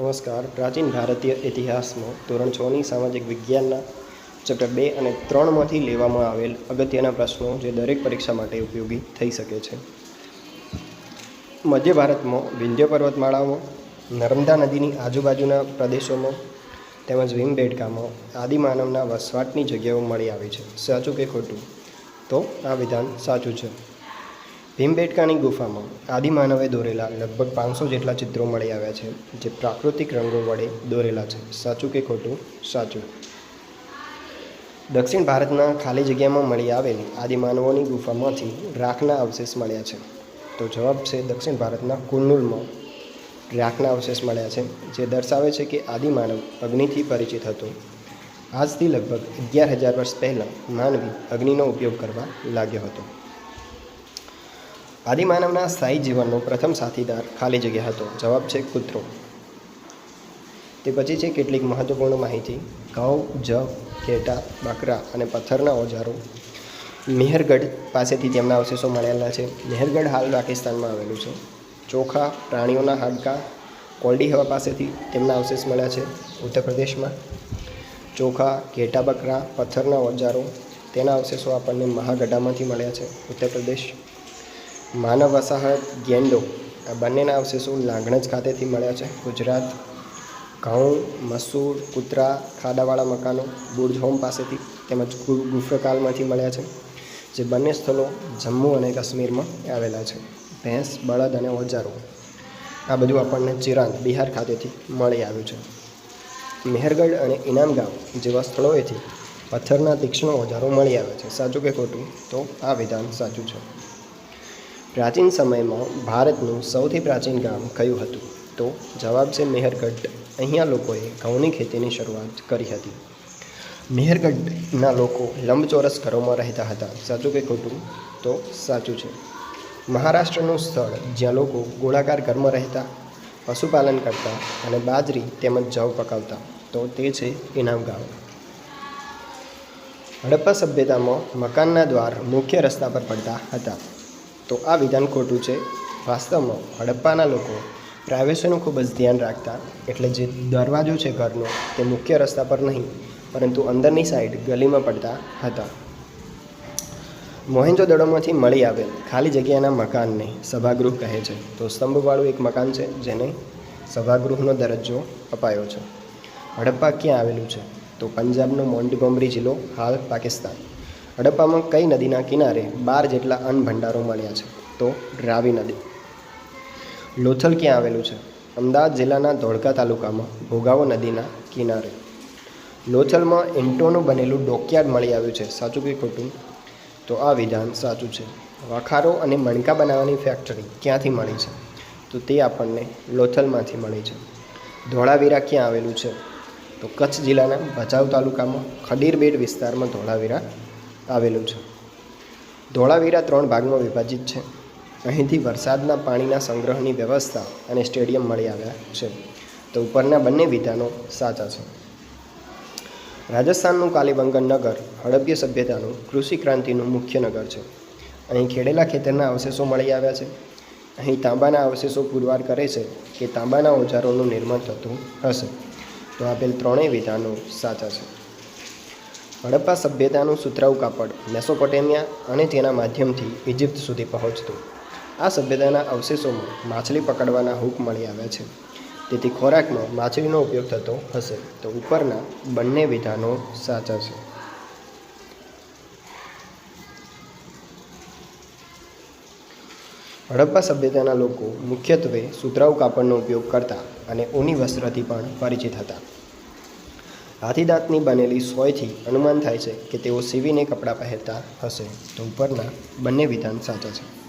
નમસ્કાર. પ્રાચીન ભારતીય ઇતિહાસમાં ધોરણ છની સામાજિક વિજ્ઞાનના ચેપ્ટર બે અને ત્રણમાંથી લેવામાં આવેલ અગત્યના પ્રશ્નો જે દરેક પરીક્ષા માટે ઉપયોગી થઈ શકે છે. મધ્ય ભારતમાં વિંધ્ય પર્વતમાળાઓ, નર્મદા નદીની આજુબાજુના પ્રદેશોમાં તેમજ ભીમબેટકામાં આદિમાનવના વસવાટની જગ્યાઓ મળી આવી છે. સાચું કે ખોટું? તો આ વિધાન સાચું છે. ભીમબેટકાની ગુફામાં આદિમાનવે દોરેલા લગભગ પાંચસો જેટલા ચિત્રો મળી આવ્યા છે, જે પ્રાકૃતિક રંગો વડે દોરેલા છે. સાચું કે ખોટું? સાચું. દક્ષિણ ભારતના ખાલી જગ્યામાં મળી આવેલી આદિમાનવોની ગુફામાંથી રાખના અવશેષ મળ્યા છે. તો જવાબ છે દક્ષિણ ભારતના કુર્નુલમાં રાખના અવશેષ મળ્યા છે, જે દર્શાવે છે કે આદિમાનવ અગ્નિથી પરિચિત હતો. આજથી લગભગ અગિયાર હજાર વર્ષ પહેલાં માનવી અગ્નિનો ઉપયોગ કરવા લાગ્યો હતો. આદિમાનવના સ્થાયી જીવનનો પ્રથમ સાથીદાર ખાલી જગ્યા હતો. જવાબ છે કૂતરો. તે પછી છે કેટલીક મહત્વપૂર્ણ માહિતી. ઘઉં જવ ઘેટા, બકરા અને પથ્થરના ઓજારો. મેહરગઢ પાસેથી તેમના અવશેષો મળેલા છે. મેહરગઢ હાલ પાકિસ્તાનમાં આવેલું છે. ચોખા, પ્રાણીઓના હાડકાં, કોલડી હવા પાસેથી તેમના અવશેષ મળ્યા છે. ઉત્તર પ્રદેશમાં ચોખા, ઘેટા, બકરા, પથ્થરના ઓજારો તેના અવશેષો આપણને મહાગઢામાંથી મળ્યા છે. ઉત્તર પ્રદેશ માનવ વસાહત ગેંડો આ બંનેના અવશેષો લાંગણજ ખાતેથી મળ્યા છે. ગુજરાત, ઘઉં, મસૂર, કૂતરા, ખાડાવાળા મકાનો, બુર્જ હોમ પાસેથી તેમજ ગુફ્રકાલમાંથી મળ્યા છે, જે બંને સ્થળો જમ્મુ અને કાશ્મીરમાં આવેલા છે. ભેંસ, બળદ અને ઓજારો આ બધું આપણને ચિરાંત, બિહાર ખાતેથી મળી આવ્યું છે. મેહરગઢ અને ઇનામ ગામ જેવા સ્થળોએથી પથ્થરના તીક્ષ્ણ ઓજારો મળી આવે છે. સાચું કે ખોટું? તો આ વિધાન સાચું છે. પ્રાચીન સમયમાં ભારતનું સૌથી પ્રાચીન ગામ કયું હતું? તો જવાબ છે મેહરગઢ. અહીંયા લોકોએ ઘઉંની ખેતીની શરૂઆત કરી હતી. મેહરગઢના લોકો લંબચોરસ ઘરોમાં રહેતા હતા. સાચું કે ખોટું? તો સાચું છે. મહારાષ્ટ્રનું સ્થળ જ્યાં લોકો ગોળાકાર ઘરમાં રહેતા, પશુપાલન કરતા અને બાજરી તેમજ જવ પકાવતા, તો તે છે ઇનામ ગામ. હડપ્પા સભ્યતામાં મકાનના દ્વાર મુખ્ય રસ્તા પર પડતા હતા. તો આ વિધાન ખોટું છે. વાસ્તવમાં હડપ્પાના લોકો પ્રાઇવેસીનું ખૂબ જ ધ્યાન રાખતા, એટલે જે દરવાજો છે ઘરનો, તે મુખ્ય રસ્તા પર નહીં, પરંતુ અંદરની સાઈડ ગલીમાં પડતા હતા. મોહેન્જો દડોમાંથી મળી આવેલ ખાલી જગ્યાના મકાનને સભાગૃહ કહે છે. તો સ્તંભવાળું એક મકાન છે, જેને સભાગૃહનો દરજ્જો અપાયો છે. હડપ્પા ક્યાં આવેલું છે? તો પંજાબનો મોન્ટગોમરી જિલ્લો, હાલ પાકિસ્તાન. હડપ્પામાં કઈ નદીના કિનારે બાર જેટલા અન્ન ભંડારો મળ્યા છે? તો રાવી નદી. લોથલ ક્યાં આવેલું છે? અમદાવાદ જિલ્લાના ધોળકા તાલુકામાં ભોગાવો નદીના કિનારે. લોથલમાં એન્ટોનું બનેલું ડોકયાર્ડ મળી આવ્યું છે. સાચું કે ખોટું? તો આ વિધાન સાચું છે. વખારો અને મણકા બનાવવાની ફેક્ટરી ક્યાંથી મળી છે? તો તે આપણને લોથલમાંથી મળી છે. ધોળાવીરા ક્યાં આવેલું છે? તો કચ્છ જિલ્લાના ભચાઉ તાલુકામાં ખડીરબેટ વિસ્તારમાં ધોળાવીરા આવેલું છે. ધોળાવીરા ત્રણ ભાગમાં વિભાજિત છે. અહીંથી વરસાદના પાણીના સંગ્રહની વ્યવસ્થા અને સ્ટેડિયમ મળી આવ્યા છે. તો ઉપરના બંને વિધાનો સાચા છે. રાજસ્થાનનું કાલીબંગન નગર હડપ્ય સભ્યતાનું કૃષિ ક્રાંતિનું મુખ્ય નગર છે. અહીં ખેડેલા ખેતરના અવશેષો મળી આવ્યા છે. અહીં તાંબાના અવશેષો પુરવાર કરે છે કે તાંબાના ઓજારોનું નિર્માણ થતું હશે. તો આપેલ ત્રણેય વિધાનો સાચા છે. હડપ્પા સભ્યતાનું સુતરાઉ કાપડ મેસોપોટેમિયા અને તેના માધ્યમથી ઇજિપ્ત સુધી પહોંચતું. આ સભ્યતાના અવશેષોમાં માછલી પકડવાના હૂક મળી આવ્યા છે. તેથી ખોરાકમાં માછલીનો ઉપયોગ થતો હશે તો ઉપરના બંને વિધાનો સાચા છે. હડપ્પા સભ્યતાના લોકો મુખ્યત્વે સુતરાઉ કાપડનો ઉપયોગ કરતા અને ઊની વસ્ત્રથી પણ પરિચિત હતા. હાથીદાંતની બનેલી સોયથી અનુમાન થાય છે કે તેઓ સીવીને કપડાં પહેરતા હશે. તો ઉપરના બંને વિધાન સાચા છે.